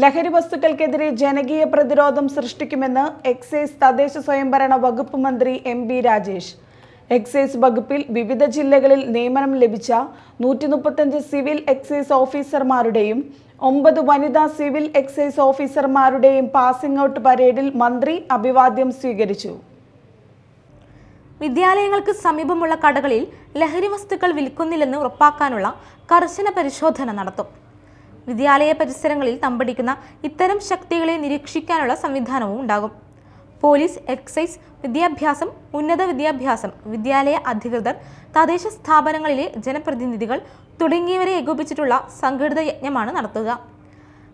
ലഹരി വസ്തുക്കൾക്കെതിരെ ജനകീയ പ്രതിരോധം സൃഷ്ടിക്കുമെന്ന് എക്സൈസ് തദ്ദേശ സ്വയംഭരണ വകുപ്പ് മന്ത്രി എം ബി രാജേഷ്. എക്സൈസ് വകുപ്പിൽ വിവിധ ജില്ലകളിൽ നിയമനം ലഭിച്ച നൂറ്റി മുപ്പത്തഞ്ച് സിവിൽ എക്സൈസ് ഓഫീസർമാരുടെയും ഒമ്പത് വനിതാ സിവിൽ എക്സൈസ് ഓഫീസർമാരുടെയും പാസിംഗ് ഔട്ട് പരേഡിൽ മന്ത്രി അഭിവാദ്യം സ്വീകരിച്ചു. വിദ്യാലയങ്ങൾക്ക് സമീപമുള്ള കടകളിൽ ലഹരി വസ്തുക്കൾ വിൽക്കുന്നില്ലെന്ന് ഉറപ്പാക്കാനുള്ള കർശന പരിശോധന നടത്തും. വിദ്യാലയ പരിസരങ്ങളിൽ തമ്പടിക്കുന്ന ഇത്തരം ശക്തികളെ നിരീക്ഷിക്കാനുള്ള സംവിധാനവും ഉണ്ടാകും. പോലീസ് എക്സൈസ് വിദ്യാഭ്യാസം ഉന്നത വിദ്യാഭ്യാസം വിദ്യാലയ അധികൃതർ തദ്ദേശ സ്ഥാപനങ്ങളിലെ ജനപ്രതിനിധികൾ തുടങ്ങിയവരെ ഏകോപിച്ചിട്ടുള്ള സംഘടിത യജ്ഞമാണ് നടത്തുക.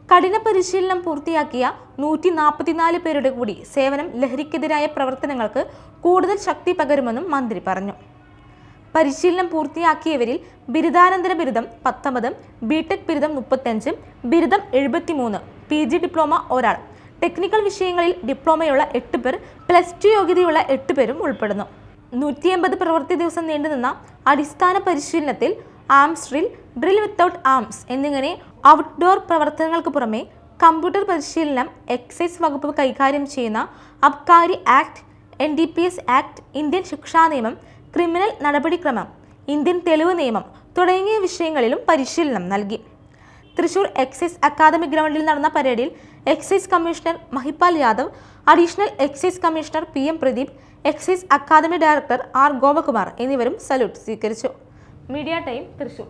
കഠിന പരിശീലനം പൂർത്തിയാക്കിയ നൂറ്റി നാൽപ്പത്തിനാല് പേരുടെ കൂടി സേവനം ലഹരിക്കെതിരായ പ്രവർത്തനങ്ങൾക്ക് കൂടുതൽ ശക്തി പകരുമെന്നും മന്ത്രി പറഞ്ഞു. പരിശീലനം പൂർത്തിയാക്കിയവരിൽ ബിരുദാനന്തര ബിരുദം പത്തൊമ്പത് ബിടെക് ബിരുദം മുപ്പത്തഞ്ച് ബിരുദം എഴുപത്തിമൂന്ന് പി ജി ഡിപ്ലോമ ഒരാൾ. ടെക്നിക്കൽ വിഷയങ്ങളിൽ ഡിപ്ലോമയുള്ള എട്ട് പേർ പ്ലസ് ടു യോഗ്യതയുള്ള എട്ട് പേരും ഉൾപ്പെടുന്നു. നൂറ്റി എൺപത് പ്രവൃത്തി ദിവസം നീണ്ടുനിന്ന അടിസ്ഥാന പരിശീലനത്തിൽ arms drill drill without arms എന്നിങ്ങനെ ഔട്ട്ഡോർ പ്രവർത്തനങ്ങൾക്ക് പുറമെ കമ്പ്യൂട്ടർ പരിശീലനം എക്സൈസ് വകുപ്പ് കൈകാര്യം ചെയ്യുന്ന Abkari act N D P S act Indian ശിക്ഷാ നിയമം ക്രിമിനൽ നടപടിക്രമം ഇന്ത്യൻ തെളിവ് നിയമം തുടങ്ങിയ വിഷയങ്ങളിലും പരിശീലനം നൽകി. തൃശൂർ എക്സൈസ് അക്കാദമി ഗ്രൗണ്ടിൽ നടന്ന പരേഡിൽ excise commissioner Mahipal Yadav additional excise commissioner P M Pradeep excise academy director R Gopakumar എന്നിവരും സല്യൂട്ട് സ്വീകരിച്ചു. Media time Thrissur.